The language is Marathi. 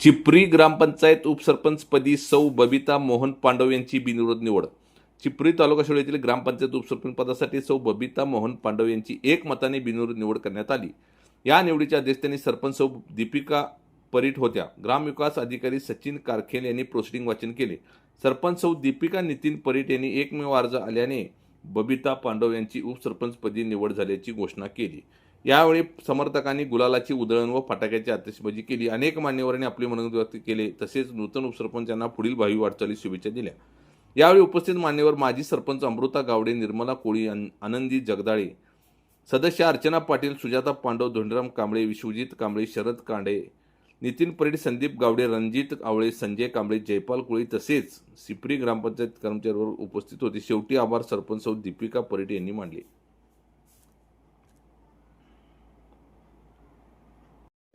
चिपरी ग्रामपंचायत उपसरपंचपदी सौ बबिता मोहन पांडव यांची बिनविरोध निवड. चिपरी तालुका शिरोळ येथील ग्रामपंचायत उपसरपंच पदासाठी सौ बबिता मोहन पांडव यांची एक मताने बिनविरोध निवड करण्यात आली. या निवडीच्या अध्यक्षतेने सरपंच सौ दीपिका परीट होत्या. ग्रामविकास अधिकारी सचिन कारखेल यांनी प्रोसिडिंग वाचन केले. सरपंच सौ दीपिका नितीन परीट यांनी एकमेव अर्ज आल्याने बबिता पांडव यांची उपसरपंचपदी निवड झाल्याची घोषणा केली. यावेळी समर्थकांनी गुलालाची उधळण व फटाक्याची आतिषबाजी केली. अनेक मान्यवरांनी आपले मनोगत व्यक्त केले. तसेच नूतन उपसरपंचांना पुढील भावी वाटचाली शुभेच्छा दिल्या. यावेळी उपस्थित मान्यवर माजी सरपंच अमृता गावडे निर्मला कोळी आनंदी जगदाळे सदस्य अर्चना पाटील सुजाता पांडव धोंडराम कांबळे विश्वजित कांबळे शरद कांडे नितीन परेड संदीप गावडे रणजित आवळे संजय कांबळे जयपाल कोळी तसेच सिपरी ग्रामपंचायत कर्मचाऱ्यावर उपस्थित होते. शेवटी आभार सरपंच सौ दीपिका परेड यांनी मांडले